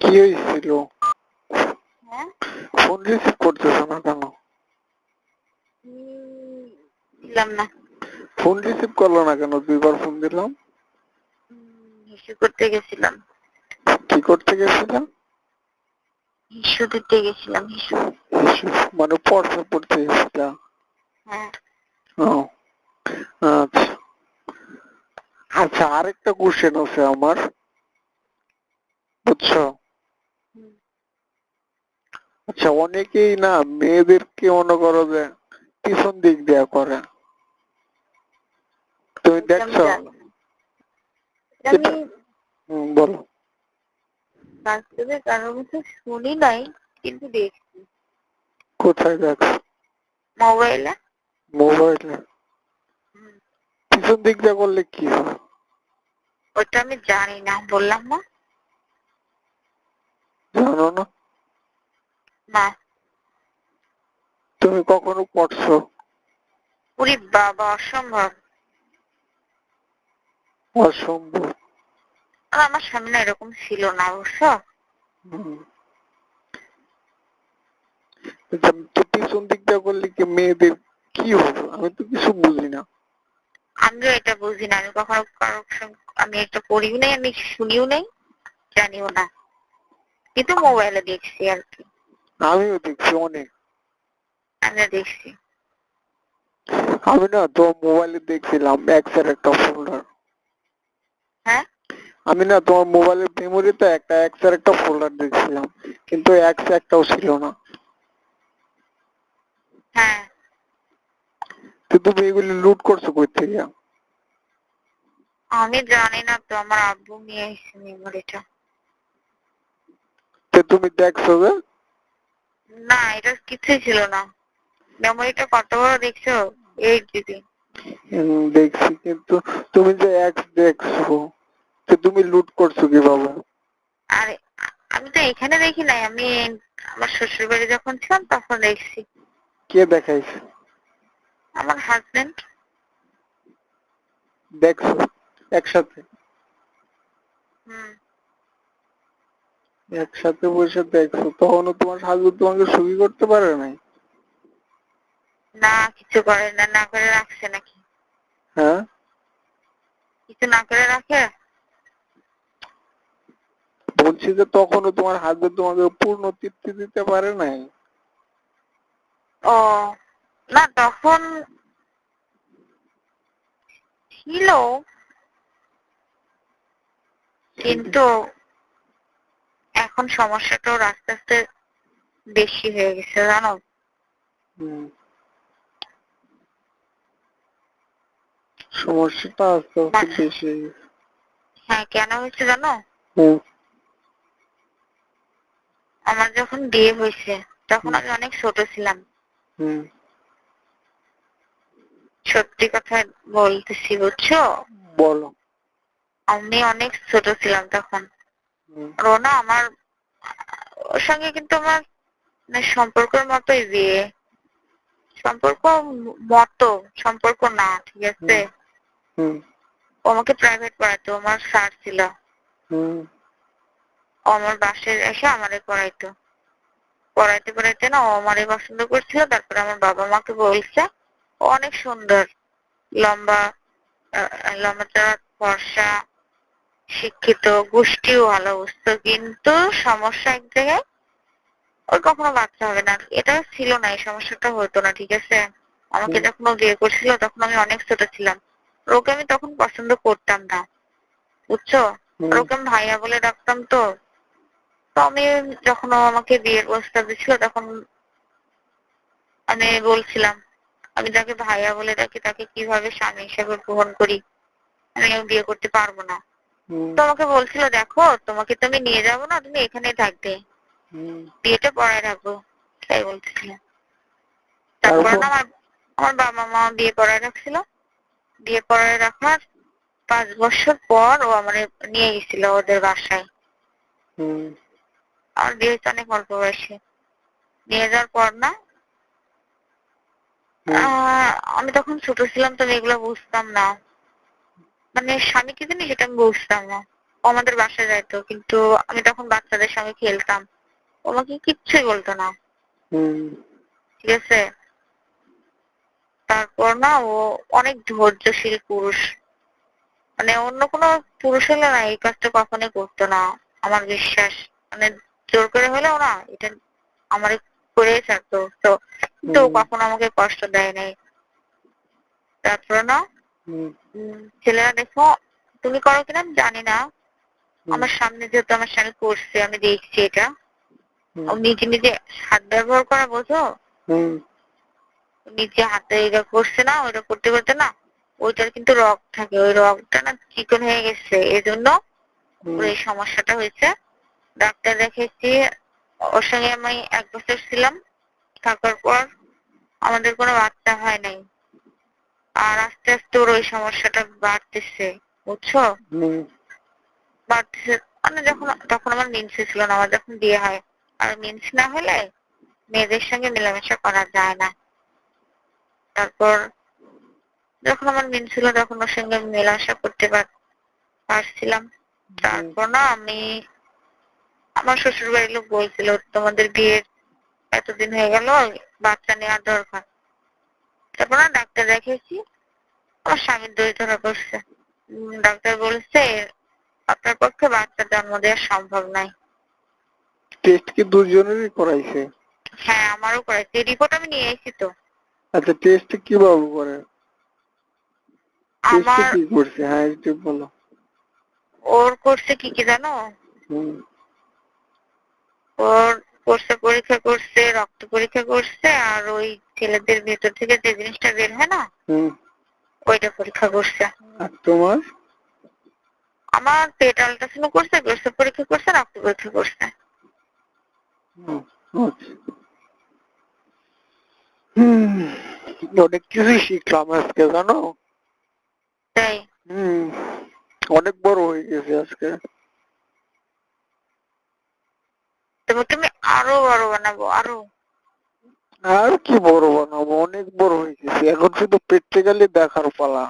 কি হয়েছিল? হ্যাঁ? ফোন রিসিভ করতেছো না কেন? না। ফোন রিসিভ করল না কেন? দুইবার ফোন দিলাম। হিসু করতে গেছিলাম। কি করতে গেছিলাম? হিসু দিতে গেছিলাম হিসু। মানে পড়তে পড়তে গেছিলাম হ্যাঁ। ও আচ্ছা। আচ্ছা আরেকটা কোশ্চেন আছে আমার। বুঝছ। আচ্ছা অনেকেই না মেয়েদেরকে মনে করো যে পিছন দিক দেয়া করে। তুমি দেখছ? বলো। বাস্তবে কারোর মুখে শুনি নাই কিন্তু দেখছি। কোথায় দেখছ? মোবাইলে। মোবাইলে? পিছন দিক দিয়ে করলে কি হয় ওটা আমি জানি না বললাম না। জানো না? না। তুমি কখনো পড়ছো? বাবা অসম্ভব। অসম্ভব। আমার সামনে এরকম ছিল না অবশ্য। আচ্ছা, তো পিছন দিক দিয়ে করলে কি মেয়েদের কি হবে? আমি তো কিছু বুঝি না। আমিও এটা বুঝি না। আমি কখনো কারোর আমি এটা পড়িও নাই আমি শুনিও নাই জানিও না। কিন্তু মোবাইলে দেখছি আর কি। আমিও দেখছি অনেক। আমিও দেখছি। আমি না তো মোবাইলে দেখছিলাম এক্সের একটা ফোল্ডার হ্যাঁ? আমি না তোমার মোবাইলের মেমোরিতে একটা এক্সের একটা ফোল্ডার দেখছিলাম কিন্তু এক্স একটাও ছিল না। হ্যাঁ। তো তুমি এগুলি লুট করছ কই থেকে? আমি জানি না তো আমার আব্বু নিয়ে এসেছে মেমোরিটা তো তুমি দেখছ যে? না এটা কিছুই ছিল না। মেমোরিটা কত বড় দেখছ? এইট জিবি দেখছি কিন্তু তুমি যে এক্স দেখছ তো তুমি লুট করছ কীভাবে? আর আমি তো এখানে দেখি নাই আমি আমার শ্বশুর বাড়ি যখন ছিলাম তখন দেখছি। কে দেখাইছে? আমার হাজবেন্ড দেখছ একসাথে? হুম। একসাথে বসে দেখছ তখনও তোমার হাজবেন্ড তোমাকে সুখী করতে পারে নাই? না কিছু করে না না করে রাখছে নাকি? হ্যাঁ? কিছু না করে রাখে? বলছি যে তখনও তোমার হাজবেন্ড তোমাকে পূর্ণ তৃপ্তি দিতে পারে নাই? ও না তখন ছিল। কিন্তু এখন সমস্যাটাও আস্তে আস্তে বেশি হয়ে গেছে জানো? সমস্যাটা আস্তে আস্তে বেশি হয়ে গেছে। হ্যাঁ কেন হয়েছে জানো? আমার যখন বিয়ে হয়েছে তখন আমি অনেক ছোট ছিলাম। হুম, সত্যি কথা বলতেছি বুঝছ? বলো। আমি অনেক ছোট ছিলাম তখন। রোনা আমার ওর সঙ্গে কিন্তু আমার মানে সম্পর্কের মতোই বিয়ে। সম্পর্ক মতো সম্পর্ক না ঠিক আছে? ও আমাকে প্রাইভেট পড়াতো আমার স্যার ছিল। ও আমার বাসায় এসে আমারে পড়াইতো। পড়াইতে পড়াইতে না ও আমারে পছন্দ করছিল তারপরে আমার বাবা মাকে বলছে ও অনেক সুন্দর। লম্বা লম্বা চড়া ফর্সা শিক্ষিত গোষ্ঠীও ভালো বুঝতো কিন্তু সমস্যা এক জায়গায় ওর কখনো বাচ্চা হবে না। এটা ছিল না এই সমস্যাটা হতো না ঠিক আছে? আমাকে যখন ও বিয়ে করছিল তখন আমি অনেক ছোট ছিলাম। ওকে আমি তখন পছন্দ করতাম না বুঝছ? ওকে আমি ভাইয়া বলে ডাকতাম তো। তো আমি যখন ও আমাকে বিয়ের প্রস্তাব দিচ্ছিল তখন আমি বলছিলাম আমি যাকে ভাইয়া বলে ডাকি তাকে কীভাবে স্বামী হিসেবে গ্রহণ করি? আমি বিয়ে করতে পারব না। হুম, তো আমাকে বলছিল দেখো তোমাকে তো আমি নিয়ে যাব না তুমি এখানেই থাকবে। বিয়েটা পড়ায় রাখব। তাই বলতেছিল তারপরে? আমার আমার বাবা মা বিয়ে পড়ায় রাখছিল। বিয়ে পড়ায় রাখার পাঁচ বছর পর ও আমার নিয়ে গেছিল ওদের বাসায়। হুম, আমার বিয়ে হয়েছে অনেক অল্প বয়সে। নিয়ে যাওয়ার পর না আমি তখন ছোট ছিলাম তো এগুলো বুঝতাম না। মানে স্বামী কি জিনিস? সেটা আমি বুঝতাম না। ও আমাদের বাসায় যাইতো কিন্তু আমি তখন বাচ্চাদের সঙ্গে খেলতাম। ও আমাকে কিচ্ছুই বলতো না। ঠিক আছে? তারপর না ও অনেক ধৈর্যশীল পুরুষ। মানে অন্য কোনো পুরুষ হলে না এই কাজটা কখনোই করতো না আমার বিশ্বাস। মানে জোর করে হলেও না এটা আমার করে ছাড়তো। তো কিন্তু কখনো আমাকে কষ্ট দেয় নাই। তারপরে না ছেলেরা দেখো তুমি করো কিনা আমি জানি না। আমার সামনে যেহেতু আমার স্বামী করছে আমি দেখছি এটা। ও নিজে নিজে হাত ব্যবহার করা বোঝো? নিজে হাতে এটা করছে না ওইটা করতে করতে না ওইটার কিন্তু রগ থাকে। ওই রগটা না চিকন হয়ে গেছে এই জন্য এই সমস্যাটা হয়েছে। ডাক্তার দেখেছি ওর সঙ্গে আমি এক বছর ছিলাম। থাকার পর আমাদের কোনো বাচ্চা হয় নাই। আর আস্তে আস্তে ওর ওই সমস্যাটা বাড়তেছে বুঝছ? বাড়তেছে মানে যখন তখন আমার মিনসি ছিল না আমার যখন বিয়ে হয় আর মিনসি না হলে মেয়েদের সঙ্গে মেলামেশা করা যায় না। তারপর যখন আমার মিন ছিল তখন ওর সঙ্গে মেলামেশা করতে পার- পারছিলাম। তারপর না আমি আমার শ্বশুর বাড়ির লোক বলছিল তোমাদের বিয়ের এতদিন হয়ে গেল বাচ্চা নেওয়ার দরকার। তারপর ডাক্তার দেখেছি আমার স্বামীর দই ধরা পড়ছে ডাক্তার বলেছে আপনার পক্ষে বাচ্চা জন্ম দেওয়া সম্ভব নয় টেস্ট কি দুজনেরই করাইছে? হ্যাঁ আমারও করেছে রিপোর্ট আমি নিয়ে এসেছি তো। আচ্ছা টেস্ট কীভাবে করে? আমার কি করছে? হ্যাঁ একটু বলো। ওর করছে কি কি জানো? হুম। ওর করছে পরীক্ষা করছে রক্ত পরীক্ষা করছে আর ওই ছেলেদের ভেতর থেকে যে জিনিসটা বের হয় না ওইটা পরীক্ষা করছে। আর তোমার? আমার পেট আলট্রাসাউন্ড করছে গোস্ত পরীক্ষা করছে রক্ত পরীক্ষা করছে। হুম, আচ্ছা। অনেক কিছুই শিখলাম আজকে জানো? তাই? হুম অনেক বড় হয়ে গেছে আজকে। তবে তুমি আরও বড় বানাবো, আরও। আর কি বড় বানাবো? অনেক বড় হয়ে গেছে। এখন শুধু প্র্যাকটিক্যালি দেখার পালা।